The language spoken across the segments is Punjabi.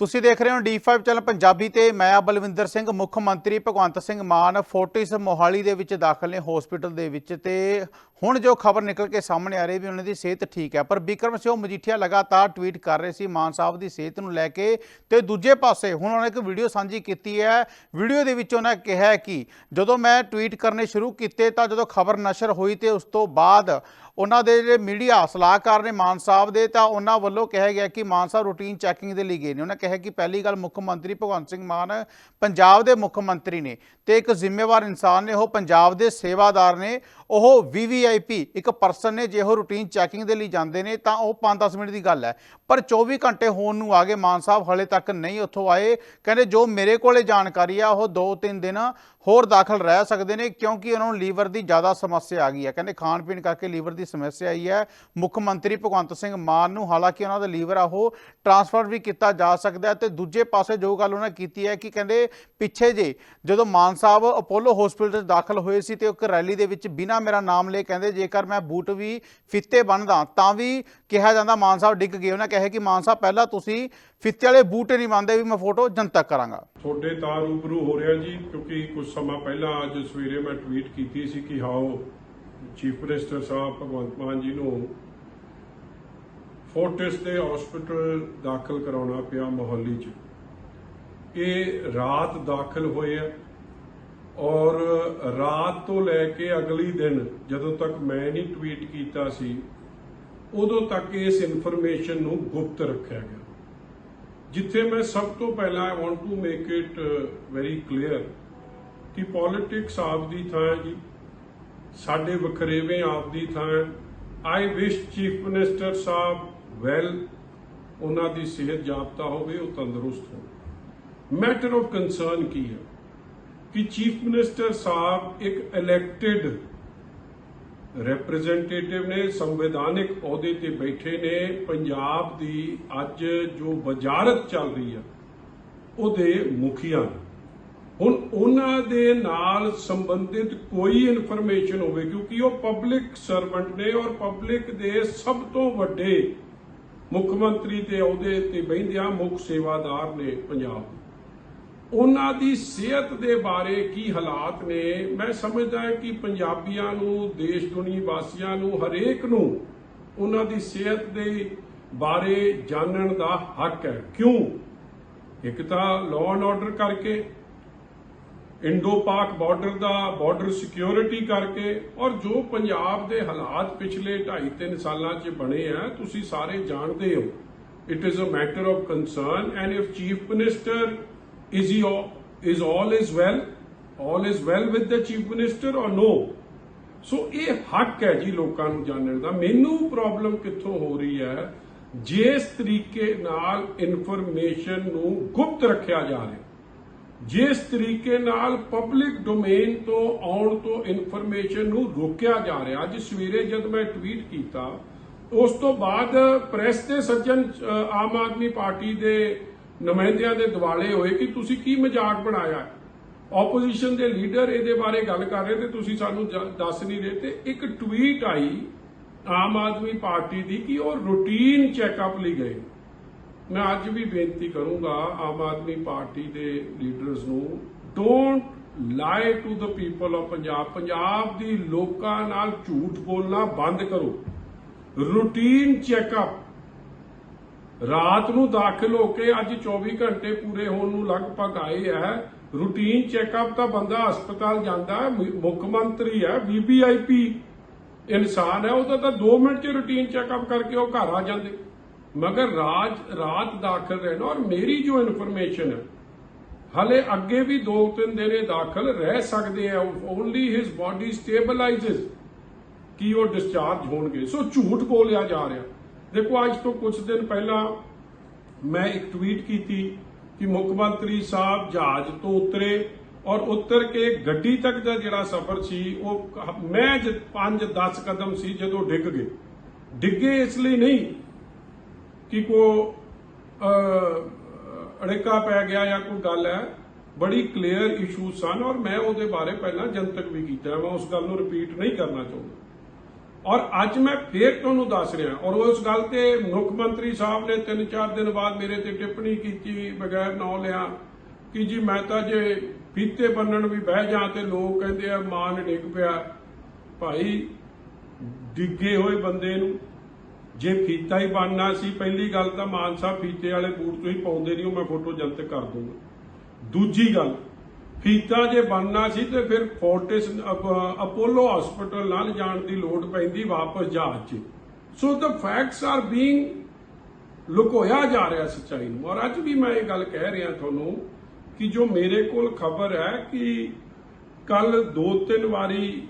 ਤੁਸੀਂ ਦੇਖ ਰਹੇ ਹੋ D5 ਚੈਨਲ ਪੰਜਾਬੀ ਤੇ ਮੈਂ ਆ ਬਲਵਿੰਦਰ ਸਿੰਘ, ਮੁੱਖ ਮੰਤਰੀ ਭਗਵੰਤ ਸਿੰਘ ਮਾਨ ਫੋਰਟਿਸ ਮੋਹਾਲੀ ਦੇ ਵਿੱਚ ਦਾਖਲ ਨੇ ਹਸਪੀਟਲ ਦੇ ਵਿੱਚ ਤੇ ਹੁਣ ਜੋ ਖਬਰ ਨਿਕਲ ਕੇ ਸਾਹਮਣੇ ਆ ਰਹੀ ਵੀ ਉਹਨਾਂ ਦੀ ਸਿਹਤ ਠੀਕ ਹੈ, ਪਰ ਬਿਕਰਮ ਸਿੰਘ ਮਜੀਠੀਆ ਲਗਾਤਾਰ ਟਵੀਟ ਕਰ ਰਹੇ ਸੀ, ਮਾਨ ਸਾਹਿਬ ਦੀ ਸਿਹਤ ਨੂੰ ਲੈ ਕੇ ਤੇ ਦੂਜੇ ਪਾਸੇ ਹੁਣ ਉਹਨਾਂ ਨੇ ਇੱਕ ਵੀਡੀਓ ਸਾਂਝੀ ਕੀਤੀ ਹੈ, ਵੀਡੀਓ ਦੇ ਵਿੱਚ ਉਹਨਾਂ ਕਿਹਾ ਕਿ ਜਦੋਂ ਮੈਂ ਟਵੀਟ ਕਰਨੇ ਸ਼ੁਰੂ ਕੀਤੇ ਤਾਂ ਜਦੋਂ ਖਬਰ ਨਸ਼ਰ ਹੋਈ ਤੇ ਉਸ ਤੋਂ ਬਾਅਦ ਉਹਨਾਂ ਦੇ ਜਿਹੜੇ ਮੀਡੀਆ ਸਲਾਹਕਾਰ ਨੇ ਮਾਨ ਸਾਹਿਬ ਦੇ, ਤਾਂ ਉਹਨਾਂ ਵੱਲੋਂ ਕਿਹਾ ਗਿਆ ਕਿ ਮਾਨ ਸਾਹਿਬ ਰੂਟੀਨ ਚੈਕਿੰਗ ਦੇ ਲਈ ਗਏ ਨੇ। ਉਹਨਾਂ ਕਿਹਾ ਕਿ ਪਹਿਲੀ ਗੱਲ ਮੁੱਖ ਮੰਤਰੀ ਭਗਵੰਤ ਸਿੰਘ ਮਾਨ ਪੰਜਾਬ ਦੇ ਮੁੱਖ ਮੰਤਰੀ ਨੇ ਤੇ ਇੱਕ ਜ਼ਿੰਮੇਵਾਰ ਇਨਸਾਨ ਨੇ, ਉਹ ਪੰਜਾਬ ਦੇ ਸੇਵਾਦਾਰ ਨੇ, ਉਹ ਵੀਵੀਆਈਪੀ ਇੱਕ ਪਰਸਨ ਨੇ ਜੇ ਉਹ ਰੂਟੀਨ ਚੈਕਿੰਗ ਦੇ ਲਈ ਜਾਂਦੇ ਨੇ, ਤਾਂ ਉਹ 5-10 ਮਿੰਟ ਦੀ ਗੱਲ ਹੈ। ਪਰ 24 ਘੰਟੇ ਹੋਣ ਨੂੰ ਆ ਗਏ, ਮਾਨ ਸਾਹਿਬ ਹਲੇ ਤੱਕ ਨਹੀਂ ਉੱਥੋਂ ਆਏ। ਕਹਿੰਦੇ ਜੋ ਮੇਰੇ ਕੋਲੇ ਜਾਣਕਾਰੀ ਆ, ਉਹ 2-3 ਦਿਨ ਹੋਰ ਦਾਖਲ ਰਹਿ ਸਕਦੇ ਨੇ, ਕਿਉਂਕਿ ਉਹਨਾਂ ਨੂੰ ਲੀਵਰ ਦੀ ਜ਼ਿਆਦਾ ਸਮੱਸਿਆ ਆ ਗਈ ਹੈ। ਕਹਿੰਦੇ ਖਾਣ ਪੀਣ ਕਰਕੇ ਲੀਵਰ ਦੀ ਸਮੱਸਿਆ ਆਈ ਹੈ। ਮੁੱਖ ਮੰਤਰੀ ਭਗਵੰਤ ਸਿੰਘ ਮਾਨ ਨੂੰ ਹਾਲਾਂਕਿ ਉਹਨਾਂ ਦਾ ਲੀਵਰ ਆ, ਉਹ ਟ੍ਰਾਂਸਫਰ ਵੀ ਕੀਤਾ ਜਾ ਸਕਦਾ ਹੈ। ਤੇ ਦੂਜੇ ਪਾਸੇ ਜੋ ਗੱਲ ਉਹਨਾਂ ਕੀਤੀ ਹੈ ਕਿ ਕਹਿੰਦੇ ਪਿੱਛੇ ਜੇ ਜਦੋਂ ਮਾਨ ਸਾਹਿਬ ਅਪੋਲੋ ਹਸਪੀਟਲ 'ਚ ਦਾਖਲ ਹੋਏ ਸੀ ਤੇ ਇੱਕ ਰੈਲੀ ਦੇ ਵਿੱਚ ਬਿਨਾਂ ਮੇਰਾ ਨਾਮ ਲਏ ਕਹਿੰਦੇ ਜੇਕਰ ਮੈਂ ਬੂਟ ਵੀ ਫਿੱਤੇ ਬੰਨਦਾ, ਤਾਂ ਵੀ ਕਿਹਾ ਜਾਂਦਾ ਮਾਨ ਸਾਹਿਬ ਡਿੱਗ ਗਏ। ਉਹਨਾਂ ਕਹੇ ਕਿ ਮਾਨ ਸਾਹਿਬ, ਪਹਿਲਾਂ ਤੁਸੀਂ ਫਿੱਤੇ ਵਾਲੇ ਬੂਟ ਨਹੀਂ ਮੰਨਦੇ ਵੀ ਮੈਂ ਫੋਟੋ ਜਨਤਕ ਕਰਾਂਗਾ। ਤੁਹਾਡੇ ਤਾਂ ਰੂਬਰੂ ਹੋ ਰਿਹਾ ਜੀ, ਕਿਉਂਕਿ ਕੁਝ ਸਮਾਂ ਪਹਿਲਾਂ ਅੱਜ ਸਵੇਰੇ ਮੈਂ ਟਵੀਟ ਕੀਤੀ ਸੀ ਕਿ ਹਾਓ ਚੀਫ ਮਿਨਿਸਟਰ ਸਾਹਿਬ ਭਗਵੰਤ ਮਾਨ ਜੀ ਨੂੰ ਫੋਰਟਿਸ ਦੇ ਹਸਪੀਟਲ ਦਾਖਲ ਕਰਾਉਣਾ ਪਿਆ ਮੋਹਾਲੀ 'ਚ। ਇਹ ਰਾਤ ਦਾਖਲ ਹੋਏ ਆ। ਔਰ ਰਾਤ ਤੋਂ ਲੈ ਕੇ ਅਗਲੀ ਦਿਨ, ਜਦੋਂ ਤੱਕ ਮੈਂ ਨਹੀਂ ਟਵੀਟ ਕੀਤਾ ਸੀ, ਉਦੋਂ ਤੱਕ ਇਸ ਇਨਫੋਰਮੇਸ਼ਨ ਨੂੰ ਗੁਪਤ ਰੱਖਿਆ ਗਿਆ। ਜਿੱਥੇ ਮੈਂ ਸਭ ਤੋਂ ਪਹਿਲਾਂ I want to make it very clear ਕਿ ਪੋਲਿਟਿਕਸ ਆਪ ਦੀ ਥਾਂ ਹੈ ਜੀ। ਸਾਡੇ ਵਖਰੇਵੇਂ ਆਪ ਦੀ ਥਾਂ ਹੈ। ਆਈ ਵਿਸ਼ ਚੀਫ ਮਿਨਿਸਟਰ ਸਾਹਿਬ ਵੈਲ ਉਹਨਾਂ ਦੀ ਸਿਹਤ ਜਾਪਤਾ ਹੋਵੇ, ਉਹ ਤੰਦਰੁਸਤ ਹੋਣ ਮੈਟਰ ਆਫ ਕੰਸਰਨ ਕੀ ਹੈ? ਕਿ ਚੀਫ ਮਿਨਿਸਟਰ ਸਾਹਿਬ ਇੱਕ ਇਲੈਕਟਿਡ ਰਿਪਰੈਜ਼ੈਂਟੇਟਿਵ ਨੇ, ਸੰਵਿਧਾਨਿਕ ਅਹੁਦੇ ਤੇ ਬੈਠੇ ਨੇ। ਪੰਜਾਬ ਦੀ ਅੱਜ ਜੋ ਵਜ਼ਾਰਤ ਚੱਲ ਰਹੀ ਆ, ਉਹਦੇ ਮੁਖੀਆਂ ਹੁਣ ਉਹਨਾਂ ਦੇ ਨਾਲ ਸੰਬੰਧਿਤ ਕੋਈ ਇਨਫੋਰਮੇਸ਼ਨ ਹੋਵੇ, ਕਿਉਂਕਿ ਉਹ ਪਬਲਿਕ ਸਰਵੈਂਟ ਨੇ ਔਰ ਪਬਲਿਕ ਦੇ ਸਭ ਤੋਂ ਵੱਡੇ ਮੁੱਖ ਮੰਤਰੀ ਦੇ ਅਹੁਦੇ ਤੇ ਬੈਠਿਆ ਮੁੱਖ ਸੇਵਾਦਾਰ ਨੇ ਪੰਜਾਬ ਉਹਨਾਂ ਦੀ ਸਿਹਤ ਦੇ ਬਾਰੇ ਕੀ ਹਾਲਾਤ ਨੇ? ਮੈਂ ਸਮਝਦਾ ਹਾਂ ਕਿ ਪੰਜਾਬੀਆਂ ਨੂੰ, ਦੇਸ਼ ਦੁਨੀ ਵਾਸੀਆਂ ਨੂੰ, ਹਰੇਕ ਨੂੰ ਉਹਨਾਂ ਦੀ ਸਿਹਤ ਦੇ ਬਾਰੇ ਜਾਣਨ ਦਾ ਹੱਕ ਹੈ। ਕਿਉਂ? ਇੱਕ ਤਾਂ ਲਾਅ ਐਂਡ ਆਰਡਰ ਕਰਕੇ, ਇੰਡੋ ਪਾਕ ਬਾਰਡਰ ਦਾ ਬਾਰਡਰ ਸਿਕਿਉਰਿਟੀ ਕਰਕੇ ਔਰ ਜੋ ਪੰਜਾਬ ਦੇ ਹਾਲਾਤ ਪਿਛਲੇ 2.5 3 ਸਾਲਾਂ 'ਚ ਬਣੇ ਆ, ਤੁਸੀਂ ਸਾਰੇ ਜਾਣਦੇ ਹੋ। It is a matter of concern and if chief minister is he all is all is well? All is well with the chief minister or no? So ਇਹ ਹੱਕ ਹੈ ਜੀ ਲੋਕਾਂ ਨੂੰ ਜਾਣਨ ਦਾ। ਮੈਨੂੰ ਪ੍ਰੋਬਲਮ ਕਿੱਥੋਂ ਹੋ ਰਹੀ ਹੈ? ਜਿਸ ਤਰੀਕੇ ਨਾਲ ਇਨਫੋਰਮੇਸ਼ਨ ਨੂੰ ਗੁਪਤ ਰੱਖਿਆ ਜਾ ਰਿਹਾ ਜਿਸ ਤਰੀਕੇ ਨਾਲ ਪਬਲਿਕ ਡੋਮੇਨ ਤੋਂ ਆਉਣ ਤੋਂ ਇਨਫੋਰਮੇਸ਼ਨ ਨੂੰ ਰੋਕਿਆ ਜਾ ਰਿਹਾ। ਅੱਜ ਸਵੇਰੇ ਜਦ ਮੈਂ ਟਵੀਟ ਕੀਤਾ, ਉਸ ਤੋਂ ਬਾਅਦ ਪ੍ਰੈਸ ਦੇ ਸੱਜਣ ਆਮ ਆਦਮੀ ਪਾਰਟੀ ਦੇ ਨੁਮਾਇੰਦਿਆਂ ਦੇ ਦਿਵਾਲੇ ਹੋਏ ਕਿ ਤੁਸੀਂ ਕੀ ਮਜ਼ਾਕ ਬਣਾਇਆ ਆਪੋਜੀਸ਼ਨ ਦੇ ਲੀਡਰ ਇਹਦੇ ਬਾਰੇ ਗੱਲ ਕਰ ਰਹੇ ਤੇ ਤੁਸੀਂ ਸਾਨੂੰ ਦੱਸ ਨਹੀਂ ਰਹੇ ਤੇ ਇੱਕ ਟਵੀਟ ਆਈ ਆਮ ਆਦਮੀ ਪਾਰਟੀ ਦੀ ਕਿ ਉਹ ਰੂਟੀਨ ਚੈੱਕਅਪ ਲਈ ਗਏ। ਮੈਂ ਅੱਜ ਵੀ ਬੇਨਤੀ ਕਰੂੰਗਾ ਆਮ ਆਦਮੀ ਪਾਰਟੀ ਦੇ ਲੀਡਰਸ ਨੂੰ don't lie to the people of Punjab. Punjab ਦੀ ਲੋਕਾਂ ਨਾਲ ਝੂਠ ਬੋਲਣਾ ਬੰਦ ਕਰੋ। ਰੂਟੀਨ ਚੈੱਕਅਪ ਰਾਤ ਨੂੰ ਦਾਖਲ ਹੋ ਕੇ ਅੱਜ 24 ਘੰਟੇ ਪੂਰੇ ਹੋਣ ਨੂੰ ਲਗਭਗ ਆਏ ਹੈ। ਰੂਟੀਨ ਚੈੱਕਅਪ ਤਾਂ ਬੰਦਾ ਹਸਪਤਾਲ ਜਾਂਦਾ ਹੈ ਮੁੱਖ ਮੰਤਰੀ ਹੈ ਵੀਪੀਆਈਪੀ ਇਨਸਾਨ ਹੈ, ਉਹਦਾ ਤਾਂ 2 ਮਿੰਟ ਚ ਰੂਟੀਨ ਚੈੱਕਅਪ ਕਰਕੇ ਉਹ ਘਰ ਆ ਜਾਂਦੇ। ਮਗਰ ਰਾਜ, ਰਾਤ ਦਾਖਲ ਰਹਿਣਾ ਔਰ ਮੇਰੀ ਜੋ ਇਨਫੋਰਮੇਸ਼ਨ ਹੈ, ਹਲੇ ਅੱਗੇ ਵੀ 2-3 ਦਿਨ ਇਹ ਦਾਖਲ ਰਹਿ ਸਕਦੇ ਆ ਓਨਲੀ ਹਿਸ ਬਾਡੀ ਸਟੇਬਲਾਈਜ਼ਸ ਕਿ ਉਹ ਡਿਸਚਾਰਜ ਹੋਣਗੇ। ਸੋ ਝੂਠ ਬੋਲਿਆ ਜਾ ਰਿਹਾ। ਦੇਖੋ, ਅੱਜ ਤੋਂ ਕੁਝ ਦਿਨ ਪਹਿਲਾਂ ਮੈਂ ਇੱਕ ਟਵੀਟ ਕੀਤੀ ਕਿ ਮੁੱਖ ਮੰਤਰੀ ਸਾਹਿਬ ਜਹਾਜ਼ ਤੋਂ ਉਤਰੇ ਔਰ ਉਤਰ ਕੇ ਗੱਡੀ ਤੱਕ ਦਾ ਜਿਹੜਾ ਸਫ਼ਰ ਸੀ, ਉਹ ਮੈਂ 5-10 ਕਦਮ ਸੀ ਜਦੋਂ ਡਿੱਗ ਗਏ। ਡਿੱਗੇ ਇਸ ਲਈ ਨਹੀਂ ਕਿ ਕੋ ਅੜੇਕਾ ਪੈ ਗਿਆ ਜਾਂ ਕੋਈ ਗੱਲ ਹੈ, ਬੜੀ ਕਲੀਅਰ ਇਸ਼ੂ ਸਨ ਔਰ ਮੈਂ ਉਹਦੇ ਬਾਰੇ ਪਹਿਲਾਂ ਜਨਤਕ ਵੀ ਕੀਤਾ। ਮੈਂ ਉਸ ਗੱਲ ਨੂੰ ਰਿਪੀਟ ਨਹੀਂ ਕਰਨਾ ਚਾਹੁੰਦਾ। ਔਰ ਅੱਜ ਮੈਂ ਫੇਰ ਤੁਹਾਨੂੰ ਦੱਸ ਰਿਹਾ, ਔਰ ਉਸ ਗੱਲ ਤੇ ਮੁੱਖ ਮੰਤਰੀ ਸਾਹਿਬ ਨੇ 3-4 ਦਿਨ ਬਾਅਦ ਮੇਰੇ ਤੇ ਟਿੱਪਣੀ ਕੀਤੀ ਬਗੈਰ ਨਾਂ ਲਿਆ ਕਿ ਜੀ ਮੈਂ ਤਾਂ ਜੇ ਫੀਤੇ ਬੰਨਣ ਵੀ ਬਹਿ ਜਾ ਤੇ ਲੋਕ ਕਹਿੰਦੇ ਆ ਮਾਨ ਡਿੱਗ ਪਿਆ। ਭਾਈ, ਡਿੱਗੇ ਹੋਏ ਬੰਦੇ ਨੂੰ ਜੇ ਫੀਤਾ ਹੀ ਬਣਨਾ ਸੀ, ਪਹਿਲੀ ਗੱਲ ਤਾਂ ਮਾਨ ਸਾਹਿਬ ਫੀਤੇ ਵਾਲੇ ਬੂਟ ਤੁਸੀਂ ਪਾਉਂਦੇ ਨਹੀਂ ਉਹ ਮੈਂ ਫੋਟੋ ਜਨਤਕ ਕਰ ਦੂੰਗਾ। ਦੂਜੀ ਗੱਲ ਫੀਤਾ ਜੇ ਬਣਨਾ ਸੀ ਤੇ ਫਿਰ ਫੋਰਟਿਸ ਅਪੋਲੋ ਹਸਪੀਟਲ ਨਾਲ ਜਾਣ ਦੀ ਲੋੜ ਪੈਂਦੀ ਵਾਪਸ ਜਹਾਜ਼ 'ਚ। So the facts are being ਲੁਕੋਇਆ ਜਾ ਰਿਹਾ ਸੱਚਾਈ ਨੂੰ। ਔਰ ਅੱਜ ਵੀ ਮੈਂ ਇਹ ਗੱਲ ਕਹਿ ਰਿਹਾ ਤੁਹਾਨੂੰ ਕਿ ਜੋ ਮੇਰੇ ਕੋਲ ਖਬਰ ਹੈ ਕਿ ਕੱਲ ਦੋ ਤਿੰਨ ਵਾਰੀ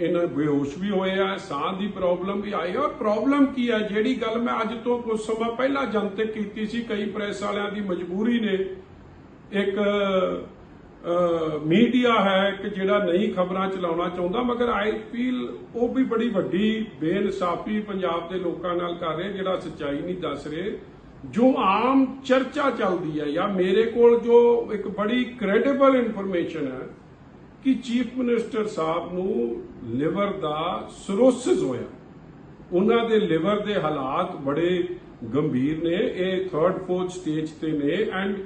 ਇਹਨਾਂ ਬੇਹੋਸ਼ ਵੀ ਹੋਏ ਆ, ਸਾਹ ਦੀ ਪ੍ਰੋਬਲਮ ਵੀ ਆਈ। ਔਰ ਪ੍ਰੋਬਲਮ ਕੀ ਹੈ? ਜਿਹੜੀ ਗੱਲ ਮੈਂ ਅੱਜ ਤੋਂ ਕੁਝ ਸਮਾਂ ਪਹਿਲਾਂ ਜਨਤਕ ਕੀਤੀ ਸੀ, ਕਈ ਪ੍ਰੈਸ ਵਾਲਿਆਂ ਦੀ ਮਜਬੂਰੀ ਨੇ ਇੱਕ ਮੀਡੀਆ ਹੈ ਕਿ ਜਿਹੜਾ ਨਹੀਂ ਖਬਰਾਂ ਚਲਾਉਣਾ ਚਾਹੁੰਦਾ, ਮਗਰ ਆਈ ਫੀਲ ਉਹ ਵੀ ਬੜੀ ਵੱਡੀ ਬੇਇਨਸਾਫੀ ਪੰਜਾਬ ਦੇ ਲੋਕਾਂ ਨਾਲ ਕਰ ਰਹੇ, ਜਿਹੜਾ ਸੱਚਾਈ ਨਹੀਂ ਦੱਸ ਰਹੇ। ਜੋ ਆਮ ਚਰਚਾ ਚੱਲਦੀ ਹੈ, ਜਾਂ ਮੇਰੇ ਕੋਲ ਜੋ ਇੱਕ ਬੜੀ ਕ੍ਰੈਡੀਬਲ ਇਨਫੋਰਮੇਸ਼ਨ ਹੈ ਕਿ ਚੀਫ ਮਿਨਿਸਟਰ ਸਾਹਿਬ ਨੂੰ ਲਿਵਰ ਦਾ ਸਰੋਸਿਸ ਹੋਇਆ। ਉਹਨਾਂ ਦੇ ਲਿਵਰ ਦੇ ਹਾਲਾਤ ਬੜੇ ਗੰਭੀਰ ਨੇ, ਇਹ ਥਰਡ ਫੋਰਥ ਸਟੇਜ ਤੇ ਨੇ ਐਂਡ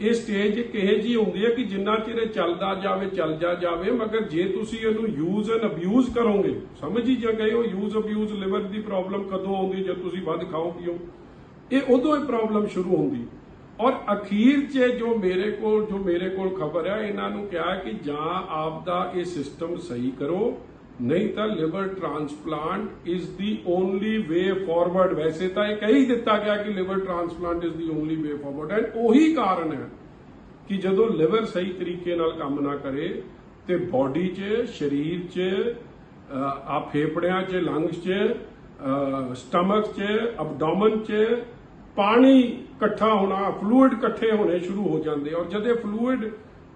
ਇਹ ਸਟੇਜ ਇੱਕ ਜੀ ਹੁੰਦੀ ਹੈ ਕਿ ਜਿੰਨਾ ਚਿਰ ਇਹ ਚੱਲਦਾ ਜਾਵੇ ਚੱਲਦਾ ਜਾਵੇ, ਮਗਰ ਜੇ ਤੁਸੀਂ ਇਹਨੂੰ ਯੂਜ਼ ਐਂਡ ਅਬਿਊਜ਼ ਕਰੋਗੇ, ਸਮਝ ਹੀ ਜਾ ਗਏ ਹੋ ਯੂਜ਼ ਅਬਿਊਜ਼ ਲਿਵਰ ਦੀ ਪ੍ਰੋਬਲਮ ਕਦੋਂ ਆਉਂਦੀ ਜਦ ਤੁਸੀਂ ਵੱਧ ਖਾਓ, ਪੀਓ। ਇਹ ਉਦੋਂ ਹੀ ਪ੍ਰੋਬਲਮ ਸ਼ੁਰੂ ਹੁੰਦੀ। ਔਰ ਅਖੀਰ 'ਚ ਜੋ ਮੇਰੇ ਕੋਲ, ਜੋ ਮੇਰੇ ਕੋਲ ਖਬਰ ਹੈ, ਇਹਨਾਂ ਨੂੰ ਕਿਹਾ ਕਿ ਜਾਂ ਆਪ ਦਾ ਇਹ ਸਿਸਟਮ ਸਹੀ ਕਰੋ ਨਹੀਂ ਤਾਂ liver transplant is the only way forward ਵੈਸੇ ਤਾਂ ਇਹ ਕਹੀ ਦਿੱਤਾ ਗਿਆ ਕਿ liver transplant is the only way forward and ਉਹੀ ਕਾਰਨ ਹੈ ਕਿ ਜਦੋਂ ਲਿਵਰ ਸਹੀ ਤਰੀਕੇ ਨਾਲ ਕੰਮ ਨਾ ਕਰੇ, ਤੇ ਬਾਡੀ 'ਚ, ਸਰੀਰ 'ਚ ਆ ਫੇਫੜਿਆਂ 'ਚ ਲੰਗਸ 'ਚ ਸਟਮਕ 'ਚ ਅਬਡੋਮਨ 'ਚ ਪਾਣੀ ਇਕੱਠਾ ਹੋਣਾ ਫਲੂਇਡ ਇਕੱਠੇ ਹੋਣੇ ਸ਼ੁਰੂ ਹੋ ਜਾਂਦੇ ਔਰ ਜਦ ਇਹ ਫਲੂਇਡ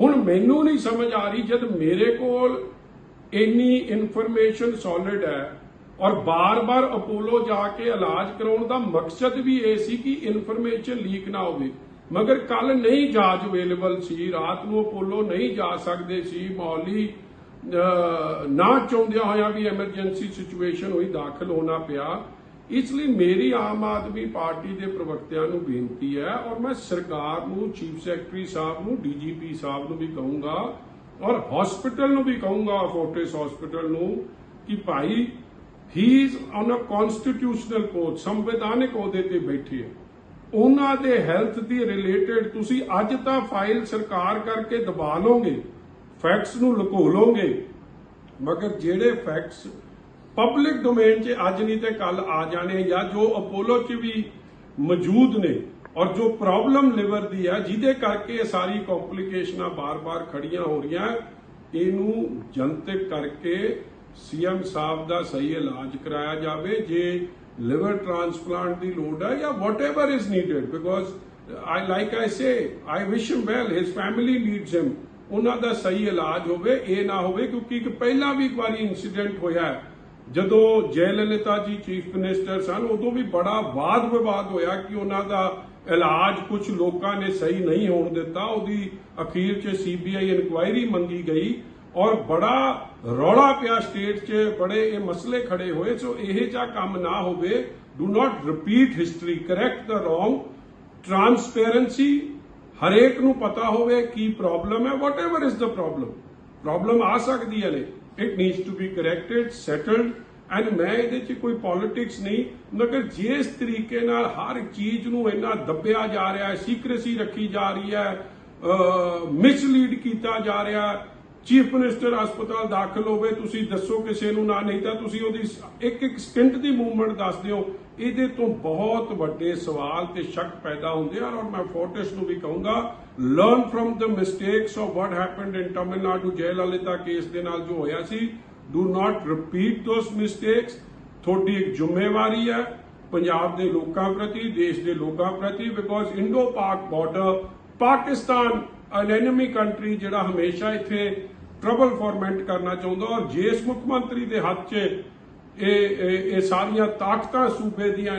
ਹੁਣ ਮੈਨੂੰ ਨਹੀਂ ਸਮਝ ਆ ਰਹੀ ਜਦ ਮੇਰੇ ਕੋਲ ਇੰਨੀ ਇਨਫੋਰਮੇਸ਼ਨ ਸੋਲਿਡ ਹੈ ਔਰ ਬਾਰ-ਬਾਰ ਅਪੋਲੋ ਜਾ ਕੇ ਇਲਾਜ ਕਰਾਉਣ ਦਾ ਮਕਸਦ ਵੀ ਇਹ ਸੀ ਕਿ ਇਨਫੋਰਮੇਸ਼ਨ ਲੀਕ ਨਾ ਹੋਵੇ। ਮਗਰ ਕੱਲ ਨਹੀਂ ਜਾਂਚ ਅਵੇਲੇਬਲ ਸੀ, ਰਾਤ ਨੂੰ ਅਪੋਲੋ ਨਹੀਂ ਜਾ ਸਕਦੇ ਸੀ, ਮੌਲੀ ਨਾ ਚਾਹੁੰਦਿਆਂ ਹੋਇਆ ਵੀ ਐਮਰਜੈਂਸੀ ਸਿਚੁਏਸ਼ਨ ਹੋਈ, ਦਾਖਲ ਹੋਣਾ ਪਿਆ। ਇਸ ਲਈ ਮੇਰੀ ਆਮ ਆਦਮੀ ਪਾਰਟੀ ਦੇ ਪ੍ਰਵਕਤਿਆਂ ਨੂੰ ਬੇਨਤੀ ਹੈ ਔਰ ਮੈਂ ਸਰਕਾਰ ਨੂੰ, ਚੀਫ ਸੈਕਟਰੀ ਸਾਹਿਬ ਨੂੰ, ਡੀਜੀਪੀ ਸਾਹਿਬ ਨੂੰ ਵੀ ਕਹੂੰਗਾ ਔਰ ਹਸਪੀਟਲ ਨੂੰ ਵੀ ਕਹੂੰਗਾ, ਫੋਰਟਿਸ ਹਸਪੀਟਲ ਨੂੰ, ਕਿ ਭਾਈ he is on a constitutional post ਸੰਵਿਧਾਨਕ ਅਹੁਦੇ ਤੇ ਬੈਠੇ ਹੈ। ਉਹਨਾਂ ਦੇ ਹੈਲਥ ਦੀ ਰਿਲੇਟਡ ਤੁਸੀਂ ਅੱਜ ਤਾਂ ਫਾਈਲ ਸਰਕਾਰ ਕਰਕੇ ਦਬਾ ਲਓਗੇ ਫੈਕਟਸ ਨੂੰ ਲੁਕੋ ਲਓਗੇ ਮਗਰ ਜਿਹੜੇ ਫੈਕਟਸ ਪਬਲਿਕ ਡੋਮੇਨ 'ਚ ਅੱਜ ਨਹੀਂ ਤੇ ਕੱਲ ਆ ਜਾਣੇ ਜਾਂ ਜੋ ਅਪੋਲੋ 'ਚ ਵੀ ਮੌਜੂਦ ਨੇ ਔਰ ਜੋ ਪ੍ਰੋਬਲਮ ਲਿਵਰ ਦੀ ਹੈ, ਜਿਹਦੇ ਕਰਕੇ ਇਹ ਸਾਰੀ ਕੰਪਲਿਕੇਸ਼ਨਾਂ ਬਾਰ-ਬਾਰ ਖੜੀਆਂ ਹੋ ਰਹੀਆਂ, ਇਹਨੂੰ ਜਨਤਕ ਕਰਕੇ ਸੀਐਮ ਸਾਹਿਬ ਦਾ ਸਹੀ ਇਲਾਜ ਕਰਾਇਆ ਜਾਵੇ, ਜੇ ਲਿਵਰ ਟ੍ਰਾਂਸਪਲਾਂਟ ਦੀ ਲੋੜ ਹੈ ਜਾਂ whatever is needed because I like I say I wish him well his family needs him ਉਹਨਾਂ ਦਾ ਸਹੀ ਇਲਾਜ ਹੋਵੇ, ਇਹ ਨਾ ਹੋਵੇ, ਕਿਉਂਕਿ ਇੱਕ ਪਹਿਲਾਂ ਵੀ ਇੱਕ ਵਾਰੀ ਇਨਸੀਡੈਂਟ ਹੋਇਆ ਹੈ। ਜਦੋਂ ਜੈਲਲਿਤਾ ਜੀ ਚੀਫ ਮਿਨਿਸਟਰ ਸਨ, ਉਦੋਂ ਵੀ ਬੜਾ ਵਾਦ ਵਿਵਾਦ ਹੋਇਆ ਕਿ ਉਹਨਾਂ ਦਾ ਇਲਾਜ ਕੁਝ ਲੋਕਾਂ ਨੇ ਸਹੀ ਨਹੀਂ ਹੋਣ ਦਿੱਤਾ। ਉਹਦੀ ਅਖੀਰ 'ਚ ਸੀਬੀਆਈ ਇਨਕੁਆਇਰੀ ਮੰਗੀ ਗਈ ਔਰ ਬੜਾ ਰੌਲਾ ਪਿਆ ਸਟੇਟ 'ਚ, ਬੜੇ ਇਹ ਮਸਲੇ ਖੜੇ ਹੋਏ। ਸੋ ਇਹ ਜਿਹਾ ਕੰਮ ਨਾ ਹੋਵੇ। Do not repeat history correct the wrong transparency ਹਰੇਕ ਨੂੰ ਪਤਾ ਹੋਵੇ ਕੀ ਪ੍ਰੋਬਲਮ ਹੈ। Whatever is the problem problem ਆ ਸਕਦੀ ਹੈ ਨੇ। It needs to be corrected settled and ਮੈਂ ਇਹਦੇ 'ਚ ਕੋਈ ਪੋਲਿਟਿਕਸ ਨਹੀਂ, ਮਗਰ ਜਿਸ ਤਰੀਕੇ ਨਾਲ ਹਰ ਚੀਜ਼ ਨੂੰ ਇੰਨਾ ਦੱਬਿਆ ਜਾ ਰਿਹਾ ਹੈ ਸੀਕ੍ਰੇਸੀ ਰੱਖੀ ਜਾ ਰਹੀ ਹੈ ਮਿਸਲੀਡ ਕੀਤਾ ਜਾ ਰਿਹਾ ਚੀਫ ਮਿਨਿਸਟਰ ਹਸਪਤਾਲ ਦਾਖਲ ਹੋਵੇ, ਤੁਸੀਂ ਦੱਸੋ ਕਿਸੇ ਨੂੰ ਨਾ, ਨਹੀਂ ਤਾਂ ਤੁਸੀਂ ਉਹਦੀ ਇੱਕ ਇੱਕ ਸਕਿੰਟ ਦੀ ਮੂਵਮੈਂਟ ਦੱਸ ਦਿਓ। ਇਹਦੇ ਤੋਂ ਬਹੁਤ ਵੱਡੇ ਸਵਾਲ ਤੇ ਸ਼ੱਕ ਪੈਦਾ ਹੁੰਦੇ ਆ ਔਰ ਮੈਂ ਫੋਰਟਿਸ ਨੂੰ ਵੀ ਕਹੂੰਗਾ learn from the mistakes of what happened in Tamilnadu Jayalalitha case ਦੇ ਨਾਲ ਜੋ ਹੋਇਆ ਸੀ do not repeat those mistakes ਤੁਹਾਡੀ ਇੱਕ ਜ਼ਿੰਮੇਵਾਰੀ ਹੈ ਪੰਜਾਬ ਦੇ ਲੋਕਾਂ ਪ੍ਰਤੀ ਦੇਸ਼ ਦੇ ਲੋਕਾਂ ਪ੍ਰਤੀ because Indo Pak border Pakistan an enemy country ਜਿਹੜਾ ਹਮੇਸ਼ਾ ਇੱਥੇ ਟਰਬਲ ਫਾਰਮੈਂਟ ਕਰਨਾ ਚਾਹੁੰਦਾ ਔਰ ਜਿਸ ਮੁੱਖ ਮੰਤਰੀ ਦੇ ਹੱਥ 'ਚ ਇਹ ਇਹ ਸਾਰੀਆਂ ਤਾਕਤਾਂ ਸੂਬੇ ਦੀਆਂ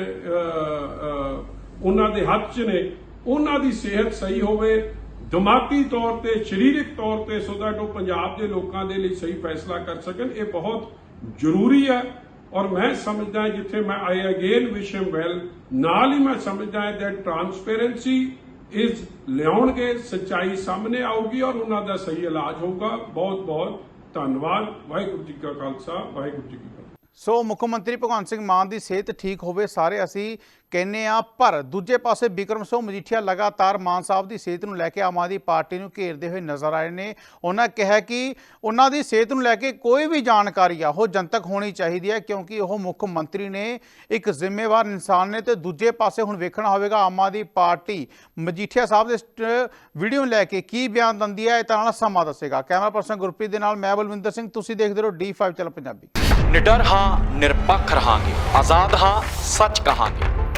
ਉਹਨਾਂ ਦੇ ਹੱਥ 'ਚ ਨੇ ਉਹਨਾਂ ਦੀ ਸਿਹਤ ਸਹੀ ਹੋਵੇ, ਦਿਮਾਗੀ ਤੌਰ ਤੇ, ਸਰੀਰਕ ਤੌਰ ਤੇ ਸੋ that ਉਹ ਪੰਜਾਬ ਦੇ ਲੋਕਾਂ ਦੇ ਲਈ ਸਹੀ ਫੈਸਲਾ ਕਰ ਸਕਣ, ਇਹ ਬਹੁਤ ਜ਼ਰੂਰੀ ਹੈ। ਔਰ ਮੈਂ ਸਮਝਦਾ ਜਿੱਥੇ ਮੈਂ I again wish him well ਨਾਲ ਹੀ ਮੈਂ ਸਮਝਦਾ ਹੈ that ਟਰਾਂਸਪੇਰੈਂਸੀ ਇਸ ਲਿਆਉਣਗੇ, ਸੱਚਾਈ ਸਾਹਮਣੇ ਆਊਗੀ ਔਰ ਉਹਨਾਂ ਦਾ ਸਹੀ ਇਲਾਜ ਹੋਊਗਾ। ਬਹੁਤ ਬਹੁਤ ਧੰਨਵਾਦ। ਵਾਹਿਗੁਰੂ ਜੀ ਕਾ ਖਾਲਸਾ, ਵਾਹਿਗੁਰੂ ਜੀ ਕੀ ਫਤਿਹ। ਸੋ ਮੁੱਖ ਮੰਤਰੀ ਭਗਵੰਤ ਸਿੰਘ ਮਾਨ ਦੀ ਸਿਹਤ ਠੀਕ ਹੋਵੇ, ਸਾਰੇ ਅਸੀਂ ਕਹਿੰਨੇ ਆ, ਪਰ ਦੂਜੇ ਪਾਸੇ ਬਿਕਰਮ ਸਿੰਘ ਮਜੀਠੀਆ ਲਗਾਤਾਰ ਮਾਨ ਸਾਹਿਬ ਦੀ ਸਿਹਤ ਨੂੰ ਲੈ ਕੇ ਆਮ ਆਦਮੀ ਪਾਰਟੀ ਨੂੰ ਘੇਰਦੇ ਹੋਏ ਨਜ਼ਰ ਆਏ ਨੇ। ਉਹਨਾਂ ਕਿਹਾ ਕਿ ਉਹਨਾਂ ਦੀ ਸਿਹਤ ਨੂੰ ਲੈ ਕੇ ਕੋਈ ਵੀ ਜਾਣਕਾਰੀ ਆ, ਉਹ ਜਨਤਕ ਹੋਣੀ ਚਾਹੀਦੀ ਹੈ, ਕਿਉਂਕਿ ਉਹ ਮੁੱਖ ਮੰਤਰੀ ਨੇ, ਇੱਕ ਜ਼ਿੰਮੇਵਾਰ ਇਨਸਾਨ ਨੇ ਤੇ ਦੂਜੇ ਪਾਸੇ ਹੁਣ ਵੇਖਣਾ ਹੋਵੇਗਾ ਆਮ ਆਦਮੀ ਪਾਰਟੀ ਮਜੀਠੀਆ ਸਾਹਿਬ ਦੇ ਵੀਡੀਓ ਨੂੰ ਲੈ ਕੇ ਕੀ ਬਿਆਨ ਦਿੰਦੀ ਹੈ, ਇਹ ਤਾਂ ਨਾਲ ਸਮਾਂ ਦੱਸੇਗਾ। ਕੈਮਰਾ ਪਰਸਨ ਗੁਰਪ੍ਰੀਤ ਦੇ ਨਾਲ ਮੈਂ ਬਲਵਿੰਦਰ ਸਿੰਘ, ਤੁਸੀਂ ਦੇਖਦੇ ਰਹੋ D5 ਚੈਨਲ ਪੰਜਾਬੀ। ਨਿਡਰ ਹਾਂ, ਨਿਰਪੱਖ ਰਹਾਂਗੇ, ਆਜ਼ਾਦ ਹਾਂ, ਸੱਚ ਕਹਾਂਗੇ।